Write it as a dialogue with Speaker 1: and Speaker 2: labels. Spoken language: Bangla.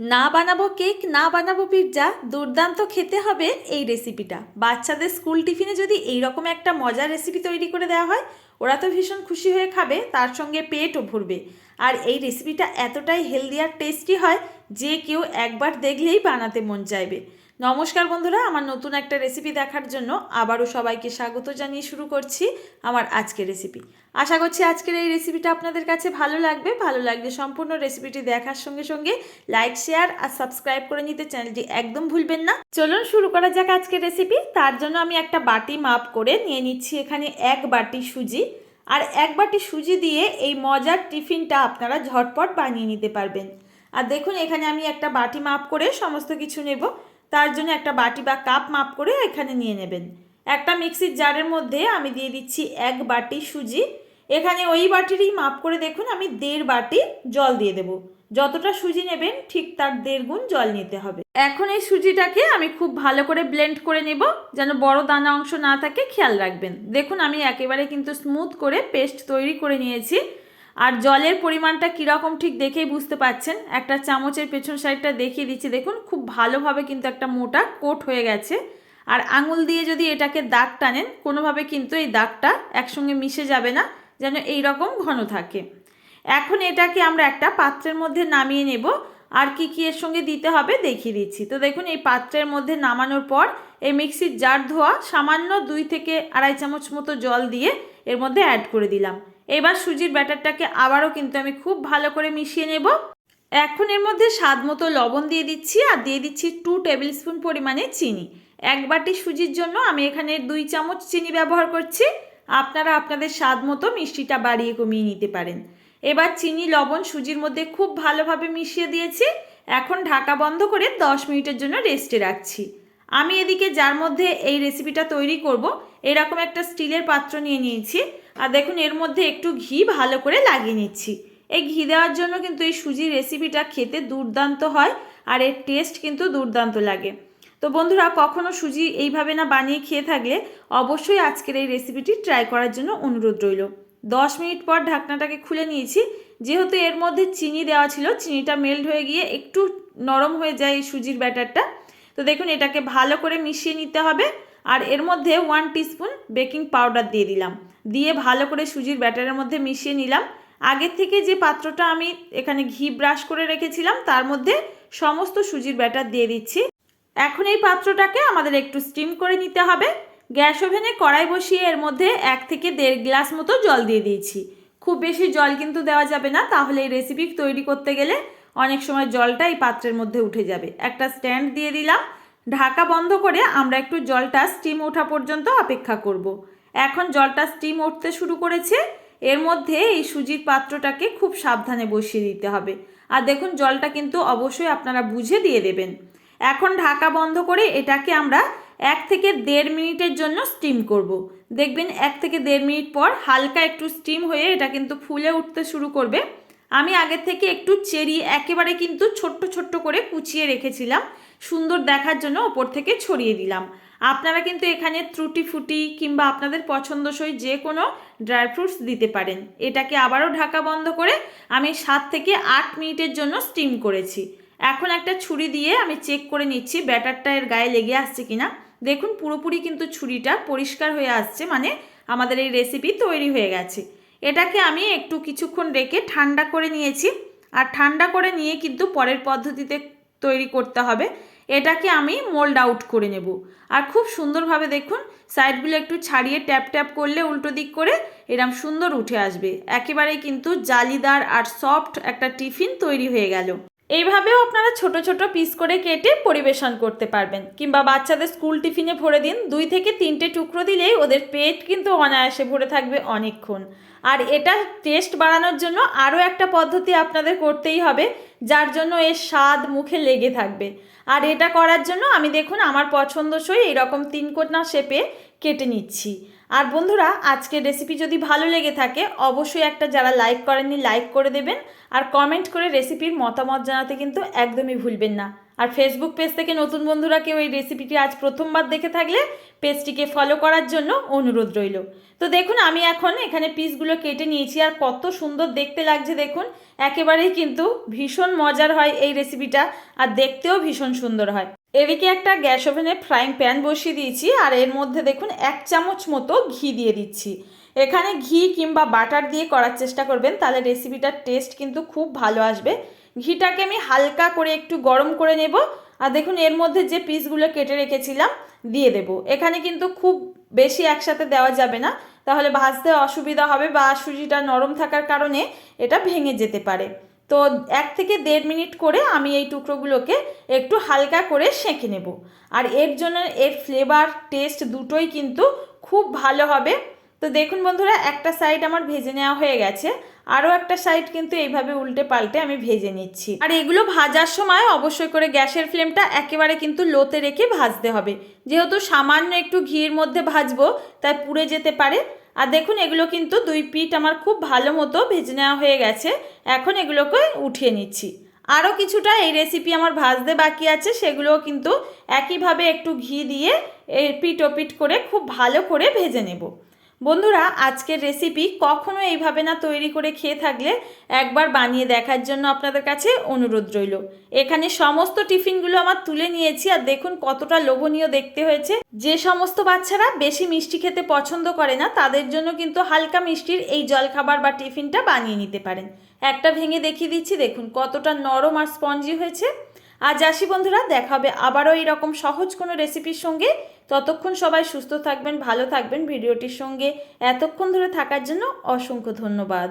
Speaker 1: না বানাবো কেক, না বানাবো পিৎজা দুর্দান্ত খেতে হবে এই রেসিপিটা বাচ্চাদের স্কুল টিফিনে যদি এইরকম একটা মজার রেসিপি তৈরি করে দেওয়া হয়, ওরা তো ভীষণ খুশি হয়ে খাবে, তার সঙ্গে পেটও ভরবে। আর এই রেসিপিটা এতটাই হেলদি আর টেস্টি হয় যে কেউ একবার দেখলেই বানাতে মন চাইবে। নমস্কার বন্ধুরা, আমার নতুন একটা রেসিপি দেখার জন্য আবারও সবাইকে স্বাগত জানিয়ে শুরু করছি আমার আজকের রেসিপি আশা করছি আজকের এই রেসিপিটা আপনাদের কাছে ভালো লাগবে। ভালো লাগলে সম্পূর্ণ রেসিপিটি দেখার সঙ্গে সঙ্গে লাইক শেয়ার আর সাবস্ক্রাইব করে নিতে চ্যানেলটি একদম ভুলবেন না। চলুন শুরু করা যাক আজকের রেসিপি তার জন্য আমি একটা বাটি মাপ করে নিয়ে নিচ্ছি এখানে এক বাটি সুজি। আর এক বাটি সুজি দিয়ে এই মজার টিফিনটা আপনারা ঝটপট বানিয়ে নিতে পারবেন। আর দেখুন, এখানে আমি একটা বাটি মাপ করে সমস্ত কিছু নেব। তার জন্য একটা বাটি বা কাপ মাপ করে এখানে নিয়ে নেবেন। একটা মিক্সির জারের মধ্যে আমি দিয়ে দিচ্ছি এক বাটি সুজি। এখানে ওই বাটিরই মাপ করে দেখুন, আমি দেড় বাটি জল দিয়ে দেব। যতটা সুজি নেবেন, ঠিক তার দেড় গুণ জল নিতে হবে। এখন এই সুজিটাকে আমি খুব ভালো করে ব্লেন্ড করে নেব, যেন বড় দানা অংশ না থাকে, খেয়াল রাখবেন। দেখুন, আমি একেবারে কিন্তু স্মুথ করে পেস্ট তৈরি করে নিয়েছি। আর জলের পরিমাণটা কীরকম ঠিক দেখেই বুঝতে পাচ্ছেন। একটা চামচের পেছন সাইডটা দেখিয়ে দিচ্ছি। দেখুন, খুব ভালোভাবে কিন্তু একটা মোটা কোট হয়ে গেছে। আর আঙুল দিয়ে যদি এটাকে দাগ টানেন, কোনোভাবে কিন্তু এই দাগটা একসঙ্গে মিশে যাবে না, যেন এই রকম ঘন থাকে। এখন এটাকে আমরা একটা পাত্রের মধ্যে নামিয়ে নেব। আর কি কি এর সঙ্গে দিতে হবে দেখিয়ে দিচ্ছি। তো দেখুন, এই পাত্রের মধ্যে নামানোর পর এই মিক্সির জার ধোয়া সামান্য দুই থেকে আড়াই চামচ মতো জল দিয়ে এর মধ্যে অ্যাড করে দিলাম। এবার সুজির ব্যাটারটাকে আবারও কিন্তু আমি খুব ভালো করে মিশিয়ে নেব। এখন এর মধ্যে স্বাদ মতো লবণ দিয়ে দিচ্ছি আর দিয়ে দিচ্ছি টু টেবিল স্পুন পরিমাণে চিনি। এক বাটি সুজির জন্য আমি এখানে দুই চামচ চিনি ব্যবহার করছি। আপনারা আপনাদের স্বাদ মতো মিষ্টিটা বাড়িয়ে কমিয়ে নিতে পারেন। এবার চিনি, লবণ, সুজির মধ্যে খুব ভালোভাবে মিশিয়ে দিয়েছি। এখন ঢাকা বন্ধ করে দশ মিনিটের জন্য রেস্টে রাখছি। আমি এদিকে যার মধ্যে এই রেসিপিটা তৈরি করব, এরকম একটা স্টিলের পাত্র নিয়ে নিয়েছি। আর দেখুন, এর মধ্যে একটু ঘি ভালো করে লাগিয়ে নিচ্ছি। এই ঘি দেওয়ার জন্য কিন্তু এই সুজির রেসিপিটা খেতে দুর্দান্ত হয় আর এর টেস্ট কিন্তু দুর্দান্ত লাগে। তো বন্ধুরা, কখনো সুজি এইভাবে না বানিয়ে খেয়ে থাকলে অবশ্যই আজকের এই রেসিপিটি ট্রাই করার জন্য অনুরোধ রইল। দশ মিনিট পর ঢাকনাটাকে খুলে নিয়েছি। যেহেতু এর মধ্যে চিনি দেওয়া ছিল, চিনিটা মেল্ট হয়ে গিয়ে একটু নরম হয়ে যায় এই সুজির ব্যাটারটা তো দেখুন, এটাকে ভালো করে মিশিয়ে নিতে হবে। আর এর মধ্যে ওয়ান টিস্পুন বেকিং পাউডার দিয়ে দিলাম। দিয়ে ভালো করে সুজির ব্যাটারের মধ্যে মিশিয়ে নিলাম। আগের থেকে যে পাত্রটা আমি এখানে ঘি ব্রাশ করে রেখেছিলাম, তার মধ্যে সমস্ত সুজির ব্যাটার দিয়ে দিচ্ছি। এখন এই পাত্রটাকে আমাদের একটু স্টিম করে নিতে হবে। গ্যাস ওভেনে কড়াই বসিয়ে এর মধ্যে এক থেকে দেড় গ্লাস মতো জল দিয়ে দিয়েছি। খুব বেশি জল কিন্তু দেওয়া যাবে না, তাহলে এই রেসিপি তৈরি করতে গেলে অনেক সময় জলটা এই পাত্রের মধ্যে উঠে যাবে। একটা স্ট্যান্ড দিয়ে দিলাম। ঢাকা বন্ধ করে আমরা একটু জলটা স্টিম ওঠা পর্যন্ত অপেক্ষা করব। এখন জলটা স্টিম উঠতে শুরু করেছে। এর মধ্যে এই সুজির পাত্রটাকে খুব সাবধানে বসিয়ে দিতে হবে। আর দেখুন, জলটা কিন্তু অবশ্যই আপনারা বুঝে দিয়ে দেবেন। এখন ঢাকা বন্ধ করে এটাকে আমরা এক থেকে দেড় মিনিটের জন্য স্টিম করব। দেখবেন, এক থেকে দেড় মিনিট পর হালকা একটু স্টিম হয়ে এটা কিন্তু ফুলে উঠতে শুরু করবে। আমি আগের থেকে একটু চেরি একেবারে কিন্তু ছোট্ট ছোট্ট করে কুচিয়ে রেখেছিলাম। সুন্দর দেখার জন্য ওপর থেকে ছড়িয়ে দিলাম। আপনারা কিন্তু এখানে ত্রুটি ফুটি কিংবা আপনাদের পছন্দসই যে কোনো ড্রাই ফ্রুটস দিতে পারেন। এটাকে আবারও ঢাকা বন্ধ করে আমি সাত থেকে আট মিনিটের জন্য স্টিম করেছি। এখন একটা ছুরি দিয়ে আমি চেক করে নিচ্ছি ব্যাটারটা এর গায়ে লেগে আসছে কিনা। দেখুন, পুরোপুরি কিন্তু ছুরিটা পরিষ্কার হয়ে আসছে মানে আমাদের এই রেসিপি তৈরি হয়ে গেছে। এটাকে আমি একটু কিছুক্ষণ রেখে ঠান্ডা করে নিয়েছি। আর ঠান্ডা করে নিয়ে কিন্তু পরের পদ্ধতিতে তৈরি করতে হবে। এটাকে আমি মোল্ড আউট করে নেব। আর খুব সুন্দরভাবে দেখুন সাইডগুলো একটু ছাড়িয়ে ট্যাপ ট্যাপ করলে উল্টো দিক করে এরম সুন্দর উঠে আসবে। একেবারেই কিন্তু জালিদার আর সফট একটা টিফিন তৈরি হয়ে গেল। এইভাবেও আপনারা ছোট ছোট পিস করে কেটে পরিবেশন করতে পারবেন। কিংবা বাচ্চাদের স্কুল টিফিনে ভরে দিন, দুই থেকে তিনটে টুকরো দিলেই ওদের পেট কিন্তু অনায়াসে ভরে থাকবে অনেকক্ষণ। আর এটা টেস্ট বাড়ানোর জন্য আরও একটা পদ্ধতি আপনাদের করতেই হবে যার জন্য এর স্বাদ মুখে লেগে থাকবে। আর এটা করার জন্য আমি দেখুন আমার পছন্দসই এরকম তিন কোটনা শেপে কেটে নিচ্ছি। আর বন্ধুরা, আজকের রেসিপি যদি ভালো লেগে থাকে, অবশ্যই একটা যারা লাইক করেননি লাইক করে দেবেন। আর কমেন্ট করে রেসিপির মতামত জানাতে কিন্তু একদমই ভুলবেন না। আর ফেসবুক পেজ থেকে নতুন বন্ধুরা কেউ এই রেসিপিটি আজ প্রথমবার দেখে থাকলে পেজটিকে ফলো করার জন্য অনুরোধ রইল। তো দেখুন, আমি এখন এখানে পিসগুলো কেটে নিয়েছি আর কত সুন্দর দেখতে লাগছে দেখুন। একেবারেই কিন্তু ভীষণ মজার হয় এই রেসিপিটা আর দেখতেও ভীষণ সুন্দর হয়। এদিকে একটা গ্যাস ওভেনে ফ্রাইং প্যান বসিয়ে দিয়েছি আর এর মধ্যে দেখুন, এক চামচ মতো ঘি দিয়ে দিচ্ছি। এখানে ঘি কিংবা বাটার দিয়ে করার চেষ্টা করবেন, তাহলে রেসিপিটার টেস্ট কিন্তু খুব ভালো আসবে। ঘিটাকে আমি হালকা করে একটু গরম করে নেব। আর দেখুন, এর মধ্যে যে পিসগুলো কেটে রেখেছিলাম, দিয়ে দেব। এখানে কিন্তু খুব বেশি একসাথে দেওয়া যাবে না। তাহলে ভাজতে অসুবিধা হবে বা সুজিটা নরম থাকার কারণে এটা ভেঙে যেতে পারে। তো এক থেকে দেড় মিনিট করে আমি এই টুকরোগুলোকে একটু হালকা করে সেঁকে নেব। আর এর জন্য এর ফ্লেভার টেস্ট দুটোই কিন্তু খুব ভালো হবে। তো দেখুন বন্ধুরা, একটা সাইড আমার ভেজে নেওয়া হয়ে গেছে। আরও একটা সাইড কিন্তু এইভাবে উল্টে পাল্টে আমি ভেজে নিচ্ছি। আর এগুলো ভাজার সময় অবশ্যই করে গ্যাসের ফ্লেমটা একেবারে কিন্তু লোতে রেখে ভাজতে হবে। যেহেতু সামান্য একটু ঘির মধ্যে ভাজবো, তাই পুড়ে যেতে পারে। আর দেখুন, এগুলো কিন্তু দুই পিঠ আমার খুব ভালো মতো ভেজে নেওয়া হয়ে গেছে। এখন এগুলোকে উঠিয়ে নিচ্ছি। আরও কিছুটা এই রেসিপি আমার ভাজতে বাকি আছে, সেগুলোও কিন্তু একইভাবে একটু ঘি দিয়ে পিট ও পিট করে খুব ভালো করে ভেজে নেব। বন্ধুরা, আজকের রেসিপি কখনো এইভাবে না তৈরি করে খেয়ে থাকলে একবার বানিয়ে দেখার জন্য আপনাদের কাছে অনুরোধ রইল। এখানে সমস্ত টিফিনগুলো আমার তুলে নিয়েছি আর দেখুন কতটা লোভনীয় দেখতে হয়েছে। যে সমস্ত বাচ্চারা বেশি মিষ্টি খেতে পছন্দ করে না, তাদের জন্য কিন্তু হালকা মিষ্টির এই জলখাবার বা টিফিনটা বানিয়ে নিতে পারেন। একটা ভেঙে দেখিয়ে দিচ্ছি, দেখুন কতটা নরম আর স্পঞ্জি হয়েছে। আজ আসি বন্ধুরা, দেখা হবে আবারও এইরকম সহজ কোনো রেসিপির সঙ্গে। ততক্ষণ সবাই সুস্থ থাকবেন ভালো থাকবেন। ভিডিওটির সঙ্গে এতক্ষণ ধরে থাকার জন্য অসংখ্য ধন্যবাদ।